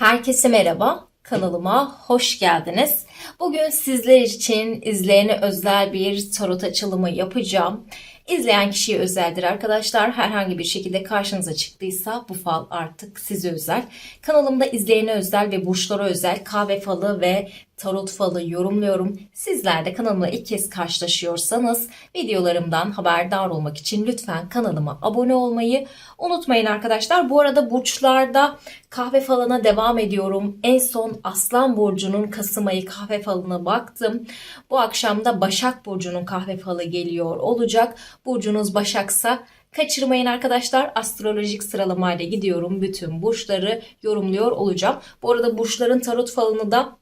Herkese merhaba. Kanalıma hoş geldiniz. Bugün sizler için izleyene özel bir tarot açılımı yapacağım. İzleyen kişiye özeldir arkadaşlar. Herhangi bir şekilde karşınıza çıktıysa bu fal artık size özel. Kanalımda izleyene özel ve burçlara özel kahve falı ve tarot falı yorumluyorum. Sizler de kanalımla ilk kez karşılaşıyorsanız videolarımdan haberdar olmak için lütfen kanalıma abone olmayı unutmayın arkadaşlar. Bu arada burçlarda kahve falına devam ediyorum. En son Aslan Burcu'nun Kasım ayı kahve falına baktım. Bu akşam da Başak Burcu'nun kahve falı geliyor olacak. Burcunuz Başaksa Kaçırmayın arkadaşlar. Astrolojik sıralamayla gidiyorum. Bütün burçları yorumluyor olacağım. Bu arada burçların tarot falını da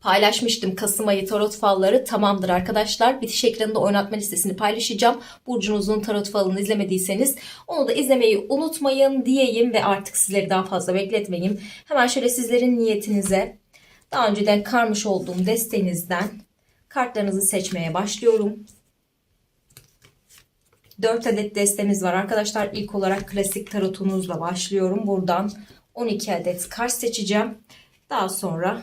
paylaşmıştım. Kasım ayı tarot falları tamamdır arkadaşlar. Bitiş ekranında oynatma listesini paylaşacağım. Burcunuzun tarot falını izlemediyseniz onu da izlemeyi unutmayın diyeyim ve artık sizleri daha fazla bekletmeyeyim. Hemen şöyle sizlerin niyetinize daha önceden karmış olduğum desteğinizden kartlarınızı seçmeye başlıyorum. 4 adet destemiz var arkadaşlar. İlk olarak klasik tarotunuzla başlıyorum. Buradan 12 adet kart seçeceğim. Daha sonra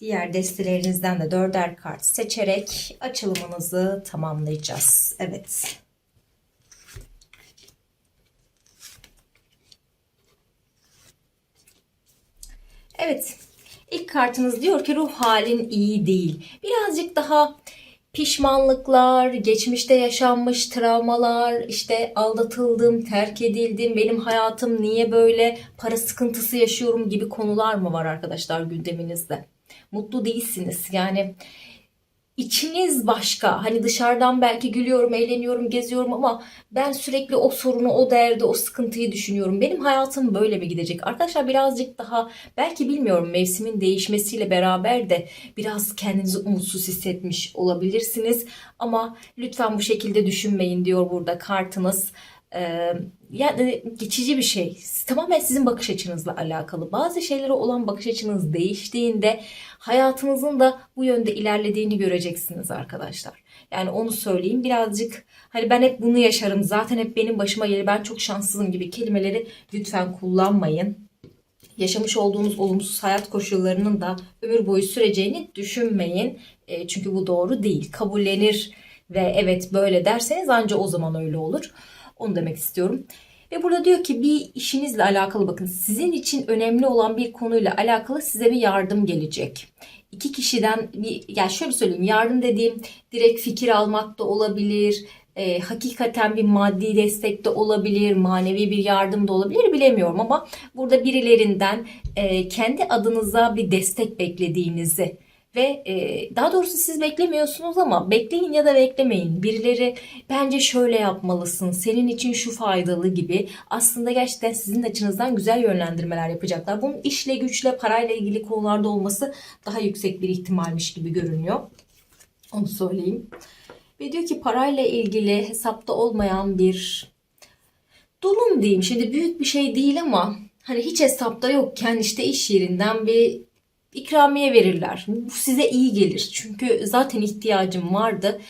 diğer destelerinizden de 4'er kart seçerek açılımınızı tamamlayacağız. Evet. Evet. İlk kartınız diyor ki ruh halin iyi değil. Birazcık daha pişmanlıklar, geçmişte yaşanmış travmalar, işte aldatıldım, terk edildim, benim hayatım niye böyle, para sıkıntısı yaşıyorum gibi konular mı var arkadaşlar gündeminizde? Mutlu değilsiniz. Yani içiniz başka. Hani dışarıdan belki gülüyorum, eğleniyorum, geziyorum ama ben sürekli o sorunu, o derdi, o sıkıntıyı düşünüyorum. Benim hayatım böyle mi gidecek? Arkadaşlar birazcık daha belki bilmiyorum mevsimin değişmesiyle beraber de biraz kendinizi umutsuz hissetmiş olabilirsiniz. Ama lütfen bu şekilde düşünmeyin diyor burada kartınız. Yani geçici bir şey. Tamamen sizin bakış açınızla alakalı. Bazı şeylere olan bakış açınız değiştiğinde hayatınızın da bu yönde ilerlediğini göreceksiniz arkadaşlar. Yani onu söyleyeyim. Birazcık hani ben hep bunu yaşarım. Zaten hep benim başıma gelir. Ben çok şanssızım gibi kelimeleri lütfen kullanmayın. Yaşamış olduğunuz olumsuz hayat koşullarının da ömür boyu süreceğini düşünmeyin. E, çünkü bu doğru değil. Kabullenir ve evet böyle derseniz ancak o zaman öyle olur. Onu demek istiyorum. Ve burada diyor ki bir işinizle alakalı bakın sizin için önemli olan bir konuyla alakalı size bir yardım gelecek. İki kişiden bir yani şöyle söyleyeyim yardım dediğim direkt fikir almak da olabilir. E, hakikaten bir maddi destek de olabilir, manevi bir yardım da olabilir bilemiyorum ama burada birilerinden e, kendi adınıza bir destek beklediğinizi ve e, daha doğrusu siz beklemiyorsunuz ama bekleyin ya da beklemeyin. Birileri bence şöyle yapmalısın, senin için şu faydalı gibi aslında gerçekten sizin açınızdan güzel yönlendirmeler yapacaklar. Bunun işle güçle parayla ilgili konularda olması daha yüksek bir ihtimalmiş gibi görünüyor. Onu söyleyeyim. Ve diyor ki parayla ilgili hesapta olmayan bir durum diyeyim. Şimdi büyük bir şey değil ama hani hiç hesapta yokken işte iş yerinden bir ikramiye verirler. Bu size iyi gelir. Çünkü zaten ihtiyacım vardı.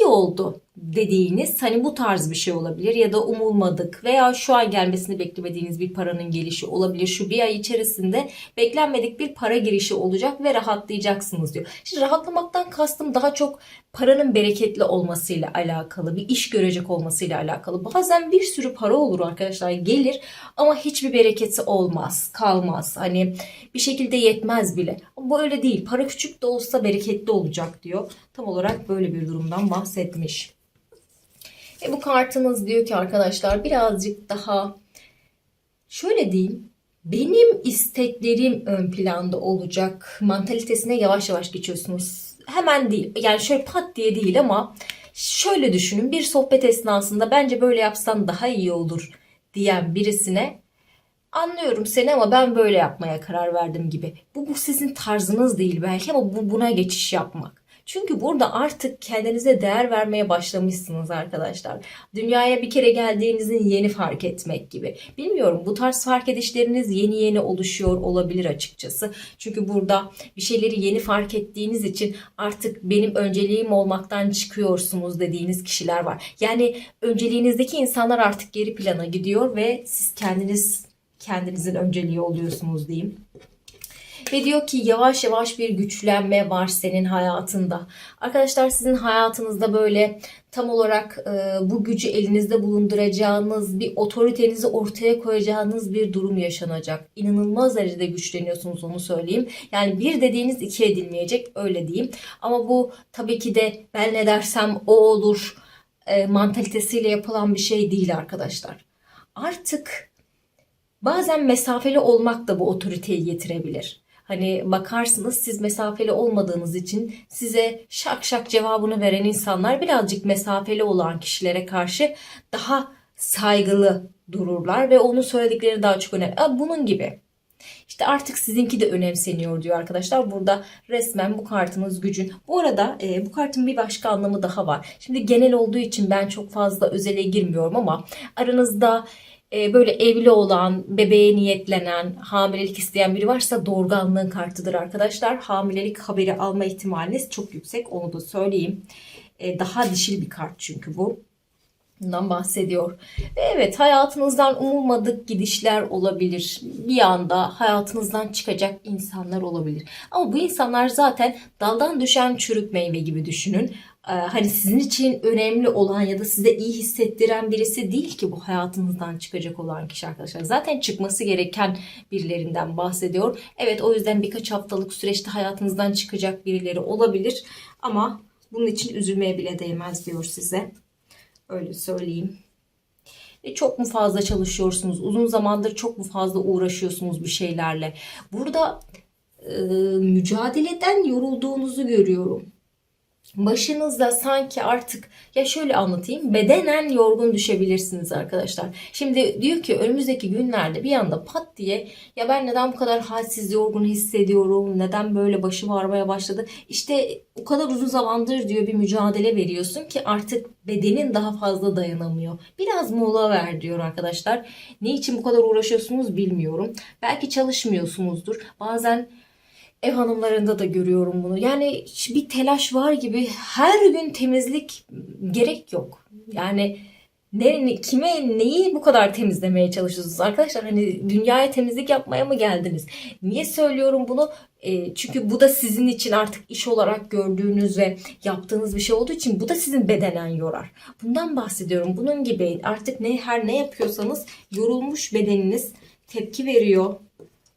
İyi oldu dediğiniz hani bu tarz bir şey olabilir ya da umulmadık veya şu ay gelmesini beklemediğiniz bir paranın gelişi olabilir. Şu bir ay içerisinde beklenmedik bir para girişi olacak ve rahatlayacaksınız diyor. Şimdi rahatlamaktan kastım daha çok paranın bereketli olmasıyla alakalı, bir iş görecek olmasıyla alakalı. Bazen bir sürü para olur arkadaşlar gelir ama hiçbir bereketi olmaz, kalmaz. Hani bir şekilde yetmez bile. Bu öyle değil. Para küçük de olsa bereketli olacak diyor. Tam olarak böyle bir durumdan bahsetmiş. E bu kartınız diyor ki arkadaşlar birazcık daha şöyle diyeyim benim isteklerim ön planda olacak mantalitesine yavaş yavaş geçiyorsunuz. Hemen değil yani şöyle pat diye değil ama şöyle düşünün bir sohbet esnasında bence böyle yapsan daha iyi olur diyen birisine anlıyorum seni ama ben böyle yapmaya karar verdim gibi. Bu, bu sizin tarzınız değil belki ama bu buna geçiş yapmak. Çünkü burada artık kendinize değer vermeye başlamışsınız arkadaşlar. Dünyaya bir kere geldiğinizin yeni fark etmek gibi. Bilmiyorum bu tarz fark edişleriniz yeni yeni oluşuyor olabilir açıkçası. Çünkü burada bir şeyleri yeni fark ettiğiniz için artık benim önceliğim olmaktan çıkıyorsunuz dediğiniz kişiler var. Yani önceliğinizdeki insanlar artık geri plana gidiyor ve siz kendiniz kendinizin önceliği oluyorsunuz diyeyim. Ve diyor ki yavaş yavaş bir güçlenme var senin hayatında. Arkadaşlar sizin hayatınızda böyle tam olarak e, bu gücü elinizde bulunduracağınız, bir otoritenizi ortaya koyacağınız bir durum yaşanacak. İnanılmaz derecede güçleniyorsunuz onu söyleyeyim. Yani bir dediğiniz iki edilmeyecek öyle diyeyim. Ama bu tabii ki de ben ne dersem o olur e, mantalitesiyle yapılan bir şey değil arkadaşlar. Artık bazen mesafeli olmak da bu otoriteyi getirebilir. Hani bakarsınız siz mesafeli olmadığınız için size şak şak cevabını veren insanlar birazcık mesafeli olan kişilere karşı daha saygılı dururlar ve onun söyledikleri daha çok önemli. Bunun gibi. İşte artık sizinki de önemseniyor diyor arkadaşlar. Burada resmen bu kartınız gücün. Bu arada e, bu kartın bir başka anlamı daha var. Şimdi genel olduğu için ben çok fazla özele girmiyorum ama aranızda böyle evli olan, bebeğe niyetlenen, hamilelik isteyen biri varsa doğurganlığın kartıdır arkadaşlar. Hamilelik haberi alma ihtimaliniz çok yüksek onu da söyleyeyim. E, daha dişil bir kart çünkü bu. Bundan bahsediyor. Ve evet hayatınızdan umulmadık gidişler olabilir. Bir anda hayatınızdan çıkacak insanlar olabilir. Ama bu insanlar zaten daldan düşen çürük meyve gibi düşünün. Ee, hani sizin için önemli olan ya da size iyi hissettiren birisi değil ki bu hayatınızdan çıkacak olan kişi arkadaşlar. Zaten çıkması gereken birilerinden bahsediyor. Evet o yüzden birkaç haftalık süreçte hayatınızdan çıkacak birileri olabilir. Ama bunun için üzülmeye bile değmez diyor size. Öyle söyleyeyim. Ve çok mu fazla çalışıyorsunuz? Uzun zamandır çok mu fazla uğraşıyorsunuz bir şeylerle? Burada e, mücadeleden yorulduğunuzu görüyorum. Başınızda sanki artık ya şöyle anlatayım bedenen yorgun düşebilirsiniz arkadaşlar. Şimdi diyor ki önümüzdeki günlerde bir anda pat diye ya ben neden bu kadar halsiz yorgun hissediyorum neden böyle başım ağrımaya başladı. İşte o kadar uzun zamandır diyor bir mücadele veriyorsun ki artık bedenin daha fazla dayanamıyor. Biraz mola ver diyor arkadaşlar. Ne için bu kadar uğraşıyorsunuz bilmiyorum. Belki çalışmıyorsunuzdur. Bazen Ev hanımlarında da görüyorum bunu. Yani bir telaş var gibi her gün temizlik gerek yok. Yani ne, kime neyi bu kadar temizlemeye çalışıyorsunuz arkadaşlar? Hani dünyaya temizlik yapmaya mı geldiniz? Niye söylüyorum bunu? E, çünkü bu da sizin için artık iş olarak gördüğünüz ve yaptığınız bir şey olduğu için bu da sizin bedenen yorar. Bundan bahsediyorum. Bunun gibi artık ne her ne yapıyorsanız yorulmuş bedeniniz tepki veriyor.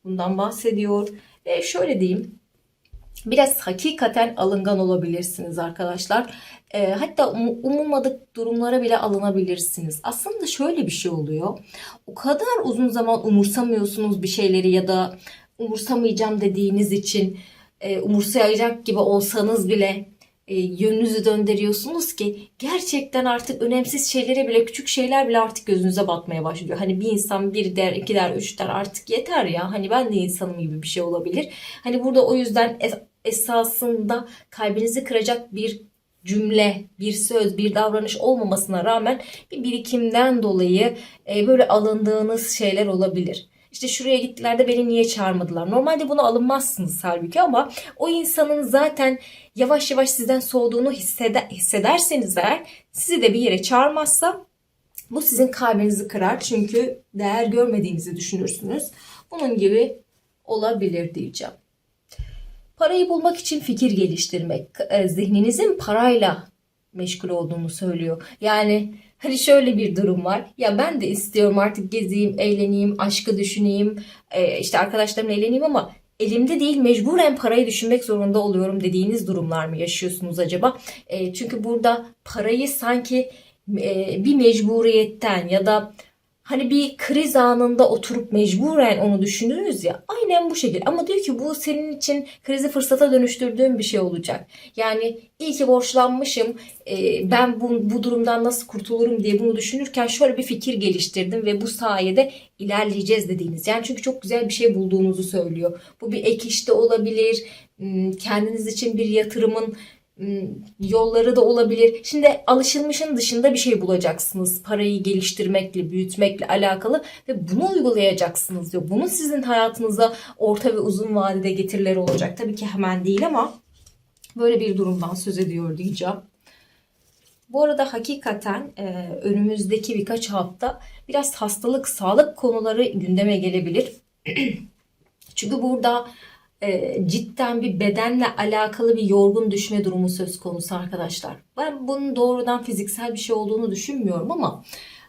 Bundan bahsediyor. Ve şöyle diyeyim. Biraz hakikaten alıngan olabilirsiniz arkadaşlar. E, hatta um- umulmadık durumlara bile alınabilirsiniz. Aslında şöyle bir şey oluyor. O kadar uzun zaman umursamıyorsunuz bir şeyleri ya da umursamayacağım dediğiniz için e, umursayacak gibi olsanız bile e, yönünüzü döndürüyorsunuz ki gerçekten artık önemsiz şeylere bile küçük şeyler bile artık gözünüze batmaya başlıyor. Hani bir insan bir der, iki der, üç der artık yeter ya. Hani ben de insanım gibi bir şey olabilir. Hani burada o yüzden es- esasında kalbinizi kıracak bir cümle, bir söz, bir davranış olmamasına rağmen bir birikimden dolayı e, böyle alındığınız şeyler olabilir. İşte şuraya gittiler de beni niye çağırmadılar? Normalde bunu alınmazsınız halbuki ama o insanın zaten yavaş yavaş sizden soğuduğunu hisseder, hissederseniz eğer sizi de bir yere çağırmazsa bu sizin kalbinizi kırar. Çünkü değer görmediğinizi düşünürsünüz. Bunun gibi olabilir diyeceğim. Parayı bulmak için fikir geliştirmek, e, zihninizin parayla meşgul olduğunu söylüyor. Yani hani şöyle bir durum var. Ya ben de istiyorum artık gezeyim, eğleneyim, aşkı düşüneyim, e, işte arkadaşlarımla eğleneyim ama elimde değil mecburen parayı düşünmek zorunda oluyorum dediğiniz durumlar mı yaşıyorsunuz acaba? E, çünkü burada parayı sanki e, bir mecburiyetten ya da Hani bir kriz anında oturup mecburen onu düşünürüz ya. Aynen bu şekilde. Ama diyor ki bu senin için krizi fırsata dönüştürdüğün bir şey olacak. Yani iyi ki borçlanmışım. e, Ben bu, bu durumdan nasıl kurtulurum diye bunu düşünürken şöyle bir fikir geliştirdim ve bu sayede ilerleyeceğiz dediğiniz. Yani çünkü çok güzel bir şey bulduğunuzu söylüyor. Bu bir ek işte olabilir. Hmm, Kendiniz için bir yatırımın yolları da olabilir. Şimdi alışılmışın dışında bir şey bulacaksınız. Parayı geliştirmekle, büyütmekle alakalı ve bunu uygulayacaksınız diyor. Bunun sizin hayatınıza orta ve uzun vadede getirileri olacak. Tabii ki hemen değil ama böyle bir durumdan söz ediyor diyeceğim. Bu arada hakikaten e, önümüzdeki birkaç hafta biraz hastalık, sağlık konuları gündeme gelebilir. Çünkü burada e, cidden bir bedenle alakalı bir yorgun düşme durumu söz konusu arkadaşlar. Ben bunun doğrudan fiziksel bir şey olduğunu düşünmüyorum ama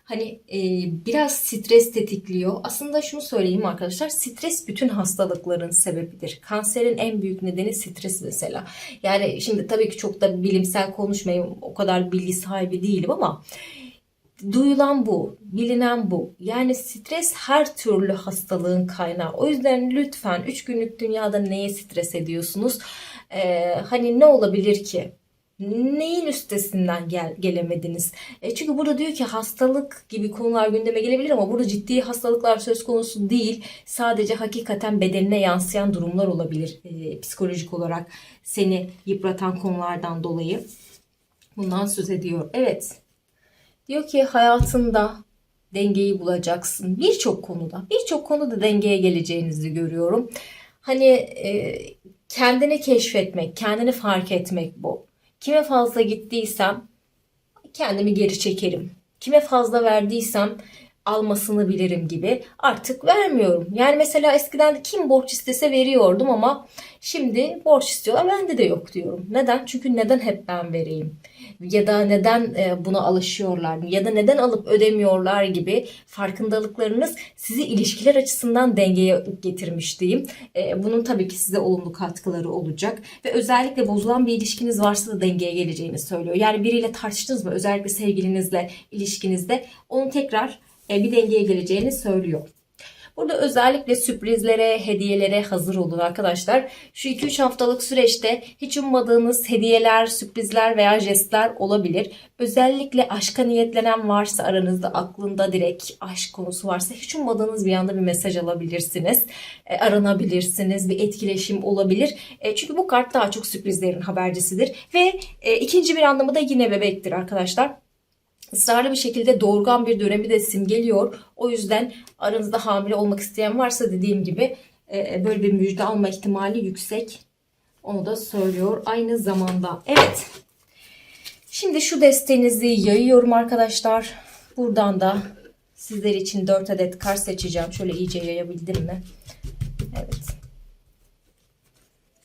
hani e, biraz stres tetikliyor. Aslında şunu söyleyeyim arkadaşlar, stres bütün hastalıkların sebebidir. Kanserin en büyük nedeni stres mesela. Yani şimdi tabii ki çok da bilimsel konuşmayayım, o kadar bilgi sahibi değilim ama duyulan bu, bilinen bu. Yani stres her türlü hastalığın kaynağı. O yüzden lütfen 3 günlük dünyada neye stres ediyorsunuz? Ee, hani ne olabilir ki? Neyin üstesinden gel, gelemediniz? E çünkü burada diyor ki hastalık gibi konular gündeme gelebilir ama burada ciddi hastalıklar söz konusu değil. Sadece hakikaten bedenine yansıyan durumlar olabilir e, psikolojik olarak seni yıpratan konulardan dolayı. Bundan söz ediyor. Evet. Diyor ki hayatında dengeyi bulacaksın. Birçok konuda, birçok konuda dengeye geleceğinizi görüyorum. Hani e, kendini keşfetmek, kendini fark etmek bu. Kime fazla gittiysem kendimi geri çekerim. Kime fazla verdiysem almasını bilirim gibi artık vermiyorum. Yani mesela eskiden kim borç istese veriyordum ama şimdi borç istiyorlar bende de yok diyorum. Neden? Çünkü neden hep ben vereyim? Ya da neden e, buna alışıyorlar? Ya da neden alıp ödemiyorlar gibi farkındalıklarınız sizi ilişkiler açısından dengeye getirmiş diyeyim. E, Bunun tabii ki size olumlu katkıları olacak. Ve özellikle bozulan bir ilişkiniz varsa da dengeye geleceğini söylüyor. Yani biriyle tartıştınız mı? Özellikle sevgilinizle ilişkinizde onu tekrar bir dengeye geleceğini söylüyor. Burada özellikle sürprizlere, hediyelere hazır olun arkadaşlar. Şu 2-3 haftalık süreçte hiç ummadığınız hediyeler, sürprizler veya jestler olabilir. Özellikle aşka niyetlenen varsa aranızda aklında direkt aşk konusu varsa hiç ummadığınız bir anda bir mesaj alabilirsiniz. E, aranabilirsiniz, bir etkileşim olabilir. E, çünkü bu kart daha çok sürprizlerin habercisidir. Ve e, ikinci bir anlamı da yine bebektir arkadaşlar ısrarlı bir şekilde doğurgan bir dönemi de simgeliyor. O yüzden aranızda hamile olmak isteyen varsa dediğim gibi e, böyle bir müjde alma ihtimali yüksek. Onu da söylüyor aynı zamanda. Evet. Şimdi şu desteğinizi yayıyorum arkadaşlar. Buradan da sizler için 4 adet kart seçeceğim. Şöyle iyice yayabildim mi? Evet.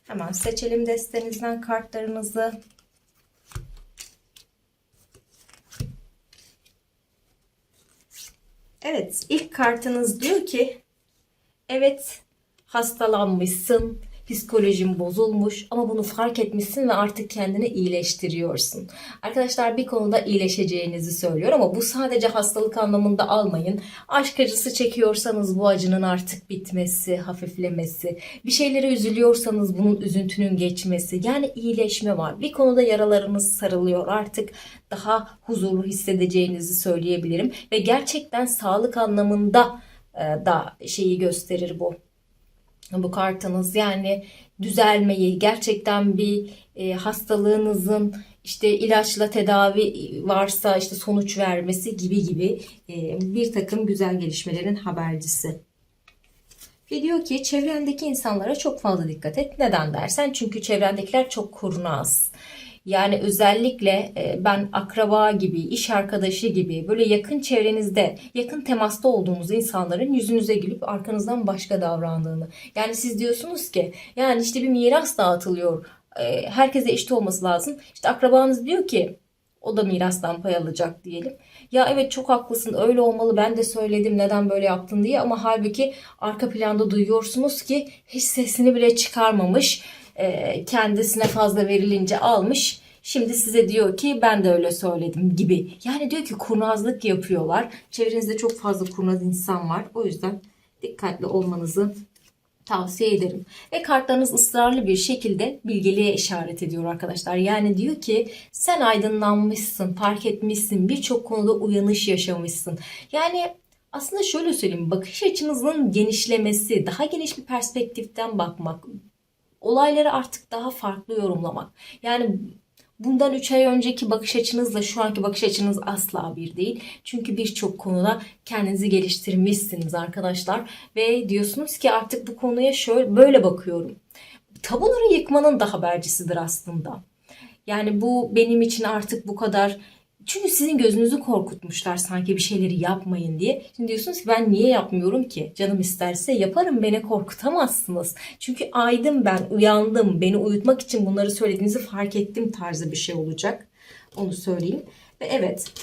Hemen seçelim destenizden kartlarınızı. Evet, ilk kartınız diyor ki evet hastalanmışsın, psikolojin bozulmuş ama bunu fark etmişsin ve artık kendini iyileştiriyorsun. Arkadaşlar bir konuda iyileşeceğinizi söylüyor ama bu sadece hastalık anlamında almayın. Aşk acısı çekiyorsanız bu acının artık bitmesi, hafiflemesi, bir şeylere üzülüyorsanız bunun üzüntünün geçmesi, yani iyileşme var. Bir konuda yaralarınız sarılıyor artık daha huzurlu hissedeceğinizi söyleyebilirim ve gerçekten sağlık anlamında e, da şeyi gösterir bu bu kartınız yani düzelmeyi gerçekten bir e, hastalığınızın işte ilaçla tedavi varsa işte sonuç vermesi gibi gibi e, bir takım güzel gelişmelerin habercisi. Ve diyor ki çevrendeki insanlara çok fazla dikkat et. Neden dersen çünkü çevrendekiler çok kurnaz. Yani özellikle e, ben akraba gibi, iş arkadaşı gibi böyle yakın çevrenizde, yakın temasta olduğunuz insanların yüzünüze gülüp arkanızdan başka davrandığını. Yani siz diyorsunuz ki yani işte bir miras dağıtılıyor. E, herkese eşit olması lazım. İşte akrabanız diyor ki o da mirastan pay alacak diyelim. Ya evet çok haklısın öyle olmalı ben de söyledim neden böyle yaptın diye ama halbuki arka planda duyuyorsunuz ki hiç sesini bile çıkarmamış e, kendisine fazla verilince almış. Şimdi size diyor ki ben de öyle söyledim gibi. Yani diyor ki kurnazlık yapıyorlar. Çevrenizde çok fazla kurnaz insan var. O yüzden dikkatli olmanızı tavsiye ederim. Ve kartlarınız ısrarlı bir şekilde bilgeliğe işaret ediyor arkadaşlar. Yani diyor ki sen aydınlanmışsın, fark etmişsin, birçok konuda uyanış yaşamışsın. Yani aslında şöyle söyleyeyim, bakış açınızın genişlemesi, daha geniş bir perspektiften bakmak, olayları artık daha farklı yorumlamak. Yani bundan 3 ay önceki bakış açınızla şu anki bakış açınız asla bir değil. Çünkü birçok konuda kendinizi geliştirmişsiniz arkadaşlar ve diyorsunuz ki artık bu konuya şöyle böyle bakıyorum. Tabuları yıkmanın da habercisidir aslında. Yani bu benim için artık bu kadar Çünkü sizin gözünüzü korkutmuşlar sanki bir şeyleri yapmayın diye. Şimdi diyorsunuz ki ben niye yapmıyorum ki? Canım isterse yaparım beni korkutamazsınız. Çünkü aydım ben uyandım. Beni uyutmak için bunları söylediğinizi fark ettim tarzı bir şey olacak. Onu söyleyeyim. Ve evet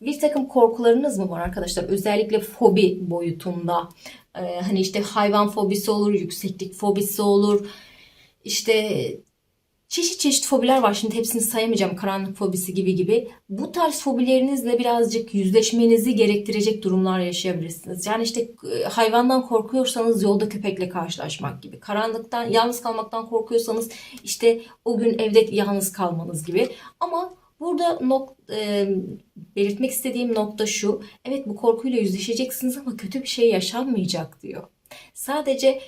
bir takım korkularınız mı var arkadaşlar? Özellikle fobi boyutunda. Ee, hani işte hayvan fobisi olur, yükseklik fobisi olur. İşte çeşit çeşit fobiler var. Şimdi hepsini sayamayacağım. Karanlık fobisi gibi gibi. Bu tarz fobilerinizle birazcık yüzleşmenizi gerektirecek durumlar yaşayabilirsiniz. Yani işte e, hayvandan korkuyorsanız yolda köpekle karşılaşmak gibi. Karanlıktan, yalnız kalmaktan korkuyorsanız işte o gün evde yalnız kalmanız gibi. Ama Burada nok e, belirtmek istediğim nokta şu. Evet bu korkuyla yüzleşeceksiniz ama kötü bir şey yaşanmayacak diyor. Sadece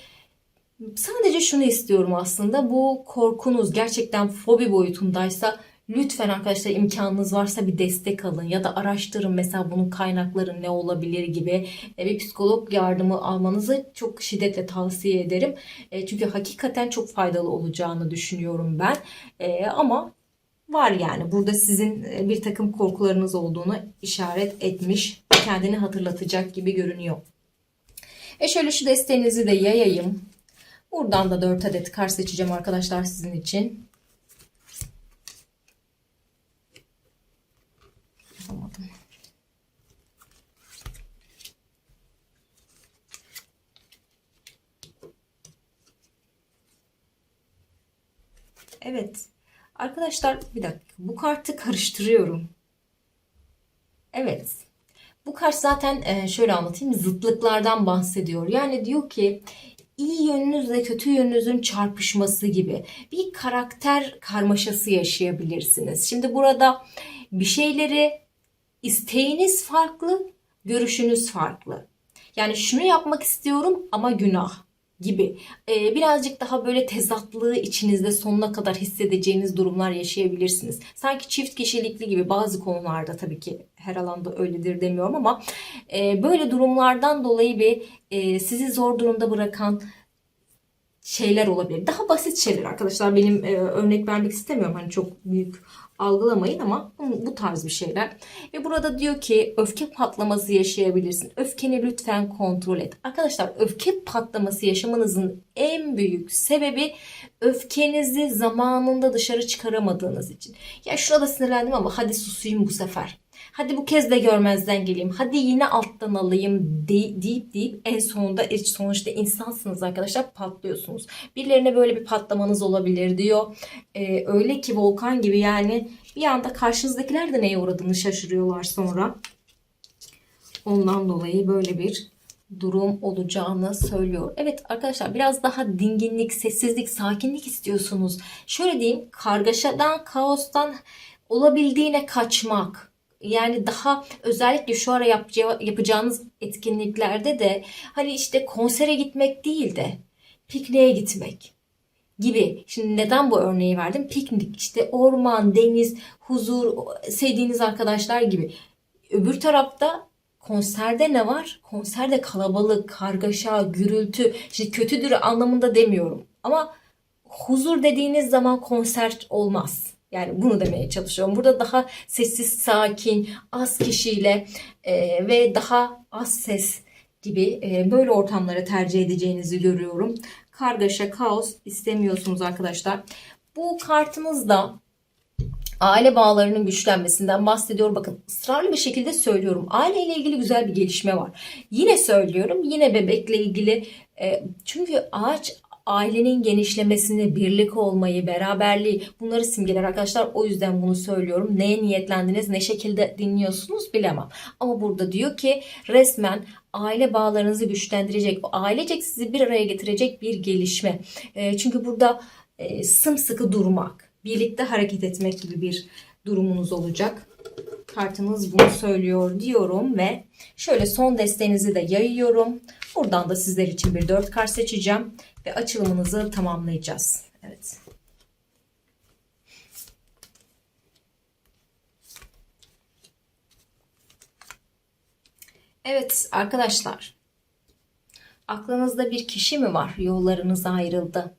sadece şunu istiyorum aslında. Bu korkunuz gerçekten fobi boyutundaysa lütfen arkadaşlar imkanınız varsa bir destek alın ya da araştırın mesela bunun kaynakları ne olabilir gibi E, bir psikolog yardımı almanızı çok şiddetle tavsiye ederim. E, çünkü hakikaten çok faydalı olacağını düşünüyorum ben. E, ama var yani. Burada sizin e, bir takım korkularınız olduğunu işaret etmiş. Kendini hatırlatacak gibi görünüyor. Ve şöyle şu desteğinizi de yayayım. Buradan da 4 adet kart seçeceğim arkadaşlar sizin için. Evet. Arkadaşlar bir dakika. Bu kartı karıştırıyorum. Evet. Bu kart zaten e, şöyle anlatayım. Zıtlıklardan bahsediyor. Yani diyor ki iyi yönünüzle kötü yönünüzün çarpışması gibi bir karakter karmaşası yaşayabilirsiniz. Şimdi burada bir şeyleri isteğiniz farklı, görüşünüz farklı. Yani şunu yapmak istiyorum ama günah gibi ee, birazcık daha böyle tezatlığı içinizde sonuna kadar hissedeceğiniz durumlar yaşayabilirsiniz. Sanki çift kişilikli gibi bazı konularda tabii ki her alanda öyledir demiyorum ama e, böyle durumlardan dolayı bir e, sizi zor durumda bırakan şeyler olabilir. Daha basit şeyler arkadaşlar. Benim e, örnek vermek istemiyorum. Hani çok büyük algılamayın ama bu tarz bir şeyler. Ve burada diyor ki öfke patlaması yaşayabilirsin. Öfkeni lütfen kontrol et. Arkadaşlar öfke patlaması yaşamanızın en büyük sebebi öfkenizi zamanında dışarı çıkaramadığınız için. Ya şuna da sinirlendim ama hadi susayım bu sefer. Hadi bu kez de görmezden geleyim. Hadi yine alttan alayım de, deyip deyip en sonunda e, sonuçta insansınız arkadaşlar patlıyorsunuz. Birilerine böyle bir patlamanız olabilir diyor. Ee, öyle ki volkan gibi yani bir anda karşınızdakiler de neye uğradığını şaşırıyorlar sonra. Ondan dolayı böyle bir durum olacağını söylüyor. Evet arkadaşlar biraz daha dinginlik, sessizlik, sakinlik istiyorsunuz. Şöyle diyeyim kargaşadan, kaostan olabildiğine kaçmak yani daha özellikle şu ara yapacağı, yapacağınız etkinliklerde de hani işte konsere gitmek değil de pikniğe gitmek gibi. Şimdi neden bu örneği verdim? Piknik işte orman, deniz, huzur, sevdiğiniz arkadaşlar gibi. Öbür tarafta konserde ne var? Konserde kalabalık, kargaşa, gürültü. Şimdi kötüdür anlamında demiyorum. Ama huzur dediğiniz zaman konser olmaz. Yani bunu demeye çalışıyorum. Burada daha sessiz, sakin, az kişiyle e, ve daha az ses gibi e, böyle ortamları tercih edeceğinizi görüyorum. Kargaşa, kaos istemiyorsunuz arkadaşlar. Bu kartınızda aile bağlarının güçlenmesinden bahsediyor. Bakın ısrarlı bir şekilde söylüyorum. Aile ile ilgili güzel bir gelişme var. Yine söylüyorum. Yine bebekle ilgili. E, çünkü ağaç ailenin genişlemesini, birlik olmayı, beraberliği bunları simgeler arkadaşlar. O yüzden bunu söylüyorum. Neye niyetlendiniz, ne şekilde dinliyorsunuz bilemem. Ama burada diyor ki resmen aile bağlarınızı güçlendirecek, ailecek sizi bir araya getirecek bir gelişme. E, çünkü burada e, sımsıkı durmak, birlikte hareket etmek gibi bir durumunuz olacak. Kartınız bunu söylüyor diyorum ve şöyle son desteğinizi de yayıyorum. Buradan da sizler için bir 4 kart seçeceğim ve açılımınızı tamamlayacağız. Evet. Evet arkadaşlar. Aklınızda bir kişi mi var? Yollarınız ayrıldı.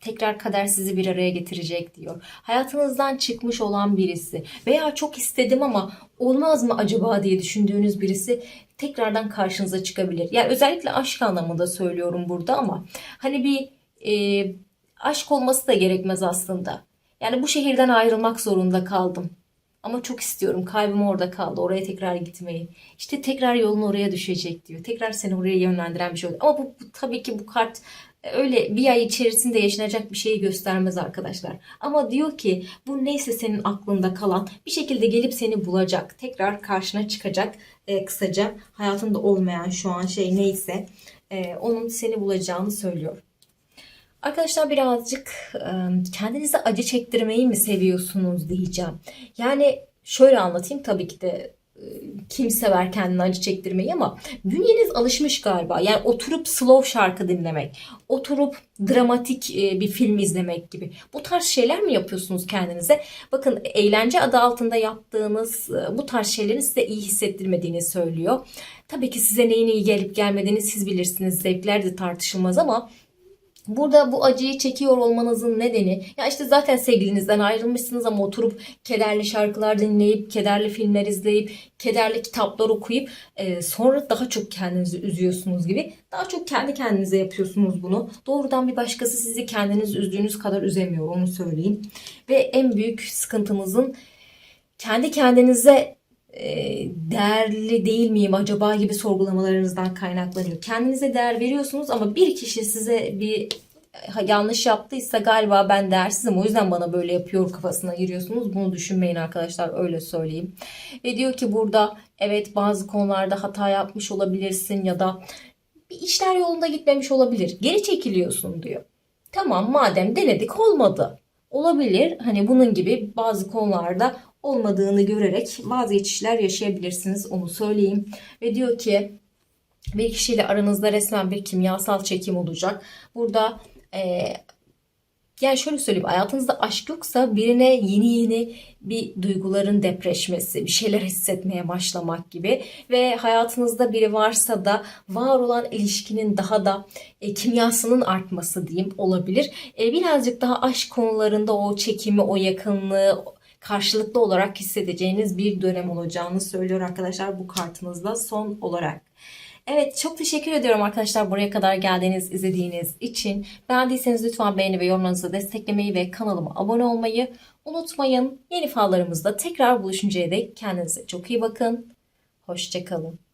Tekrar kader sizi bir araya getirecek diyor. Hayatınızdan çıkmış olan birisi veya çok istedim ama olmaz mı acaba diye düşündüğünüz birisi tekrardan karşınıza çıkabilir. Yani özellikle aşk anlamında söylüyorum burada ama hani bir e, aşk olması da gerekmez aslında. Yani bu şehirden ayrılmak zorunda kaldım. Ama çok istiyorum. Kalbim orada kaldı. Oraya tekrar gitmeyi. İşte tekrar yolun oraya düşecek diyor. Tekrar seni oraya yönlendiren bir şey oluyor. Ama bu, bu tabii ki bu kart öyle bir ay içerisinde yaşanacak bir şeyi göstermez arkadaşlar. Ama diyor ki bu neyse senin aklında kalan bir şekilde gelip seni bulacak. Tekrar karşına çıkacak. E, kısaca hayatında olmayan şu an şey neyse e, onun seni bulacağını söylüyor. Arkadaşlar birazcık e, kendinize acı çektirmeyi mi seviyorsunuz diyeceğim. Yani şöyle anlatayım tabii ki de kim sever kendine acı çektirmeyi ama bünyeniz alışmış galiba. Yani oturup slow şarkı dinlemek, oturup dramatik e, bir film izlemek gibi. Bu tarz şeyler mi yapıyorsunuz kendinize? Bakın eğlence adı altında yaptığınız e, bu tarz şeylerin size iyi hissettirmediğini söylüyor. Tabii ki size neyin iyi gelip gelmediğini siz bilirsiniz. Zevkler de tartışılmaz ama Burada bu acıyı çekiyor olmanızın nedeni ya işte zaten sevgilinizden ayrılmışsınız ama oturup kederli şarkılar dinleyip, kederli filmler izleyip, kederli kitaplar okuyup e, sonra daha çok kendinizi üzüyorsunuz gibi. Daha çok kendi kendinize yapıyorsunuz bunu. Doğrudan bir başkası sizi kendiniz üzdüğünüz kadar üzemiyor onu söyleyeyim. Ve en büyük sıkıntımızın kendi kendinize değerli değil miyim acaba gibi sorgulamalarınızdan kaynaklanıyor. Kendinize değer veriyorsunuz ama bir kişi size bir yanlış yaptıysa galiba ben değersizim o yüzden bana böyle yapıyor kafasına giriyorsunuz. Bunu düşünmeyin arkadaşlar öyle söyleyeyim. Ve diyor ki burada evet bazı konularda hata yapmış olabilirsin ya da bir işler yolunda gitmemiş olabilir. Geri çekiliyorsun diyor. Tamam madem denedik olmadı. Olabilir. Hani bunun gibi bazı konularda olmadığını görerek vazgeçişler yaşayabilirsiniz. Onu söyleyeyim. Ve diyor ki bir kişiyle aranızda resmen bir kimyasal çekim olacak. Burada e, yani şöyle söyleyeyim hayatınızda aşk yoksa birine yeni yeni bir duyguların depreşmesi, bir şeyler hissetmeye başlamak gibi ve hayatınızda biri varsa da var olan ilişkinin daha da e, kimyasının artması diyeyim olabilir. E, birazcık daha aşk konularında o çekimi, o yakınlığı karşılıklı olarak hissedeceğiniz bir dönem olacağını söylüyor arkadaşlar bu kartınızda son olarak. Evet çok teşekkür ediyorum arkadaşlar buraya kadar geldiğiniz, izlediğiniz için. Beğendiyseniz lütfen beğeni ve yorumlarınızı desteklemeyi ve kanalıma abone olmayı unutmayın. Yeni fallarımızda tekrar buluşuncaya dek kendinize çok iyi bakın. Hoşçakalın.